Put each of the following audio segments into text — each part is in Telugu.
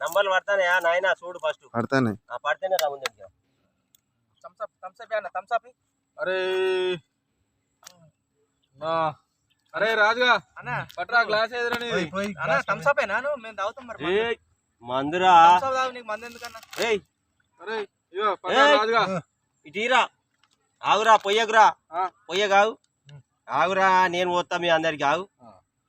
నంబర్లు పడతానయా నాయన చూడు ఫస్ట్. పడతానే. ఆ పడితేనే రా ముందు అన్న అరే. అరే రాజుగా అన్న. పట్రా గ్లాస్ అన్న ఏనా మేము తాగుతాం మరి మందురా. తాగు నీకు మంది ఎందుకన్నా? ఏయ్. అరే ఇగో పట్రా ఏయ్. రాజుగా. ఇటీరా ఆగురా పొయ్యకురా. ఆ. పొయ్యగాగు ఆగురా నేను పోతా మీ అందరికి ఆగు.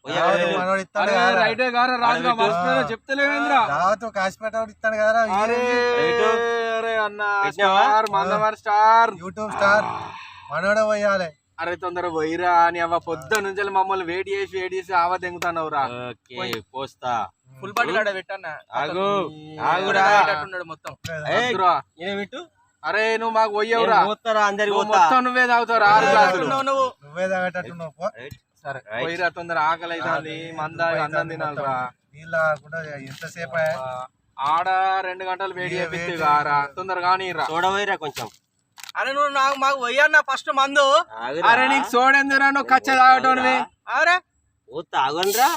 రైటే గారా. రాజుగా అరే పెట్టు. మర్చిపోయినా చెప్తలేవేంద్రా రావత్ కాసిపేట వాడు ఇస్తాడు కదా అరే అన్న? Star Mandamarri star. YouTube star. మనోడే పోయాలి. అరే తొందర పోయిరా అని అవ్వ పొద్దు నుంచి మమ్మల్ని వెయిట్ చేసి వెయిట్ చేసి ఆవ దెంగుతానవురా ఓకే పోస్తా. ఫుల్ బాటిల్ ఆడ పెట్టన్న. ఆగు ఆగురా. మొత్తం. అరే నువ్వు మాకు పోతారా? అందరికి మొత్తం నువ్వే తాగుతావు ఆరు గ్లాసులు. ఉన్నావు నువ్వు నువ్వే తాగేటట్టు నువ్వు పో. సరే. పోయిరా తొందర ఆకలి అవుతుంది మంద అన్నం తినాలిరా. నీళ్ళు తాగకుండా ఎంతసేపు? ఆడ రెండు గంటలు వేడి చేపిస్తే కారా తొందరగా కానీరా. చూడబోయిరా కొంచెం. అరే నువ్వు నాకు మాకు పోయన్న ఫస్ట్ మందు. అరే నీకు సోడెందురా నువ్వు కచ్చ తాగటోనివి? అరే పోతా ఆగనరా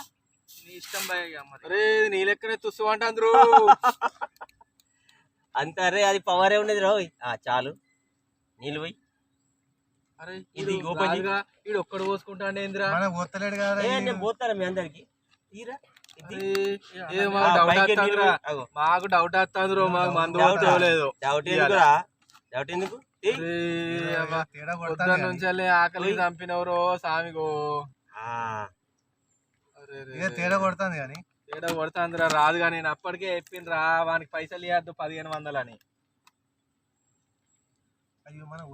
నీ ఇష్టం భయ్య అరే నీ లెక్కనే తుస్సు అంటాంద్రు అంత అరే అది పవరే ఉండేది రోయ్. ఆ చాలు. నీళ్ళు పోయి. ఇది. ఈడు ఒక్కడు పోసుకుంటాండి ఏందిరా? మనకు పోతలేడు కదా ఏ, ఈయన. నేను పోతారా మీ అందరికి. తీరా మాకు డౌట్ వస్తుందిరా. మాకు మందు డౌటా? పోతలేదు డౌట్ ఎందుకురా? డౌట్ ఎందుకు? తేడా నుంచి ఆకలి. చంపినవరో సామిగో. తేడా కొడుతుంది కానీ. ఏడో కొడుతుందిరా రాదుగా నేను అప్పటికే చెప్పిండ్రా వానికి పైసలు ఇవ్వద్దు పదిహేను వందలని అయ్యో మనం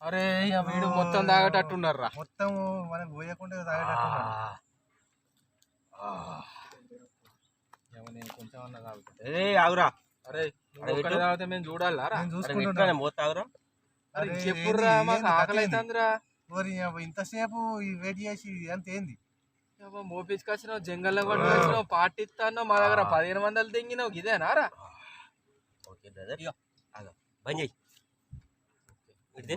అరే వీడు మొత్తం తాగేటట్టున్నారా మొత్తం మనం పోయకుండా తాగేటట్టు ఉన్నాడు. నేను కొంచెం అన్నా తాగుతా. ఆగురా. అరే మేము అరే అరే, చెప్పుర్రా మాకు ఆకలి? అవుతుందిరా ఇంతసేపు వెయిట్ చేసి ఎంత ఏంది? మోపించుకొచ్చినావు జంగల్లో పట్టుకొచ్చినావు పార్టీ ఇస్తాను మా దగ్గర పదిహేను వందలు తెంగినావు ఇదేనారా ఓకే బ్రదర్ ఆగు. và nhì. Người.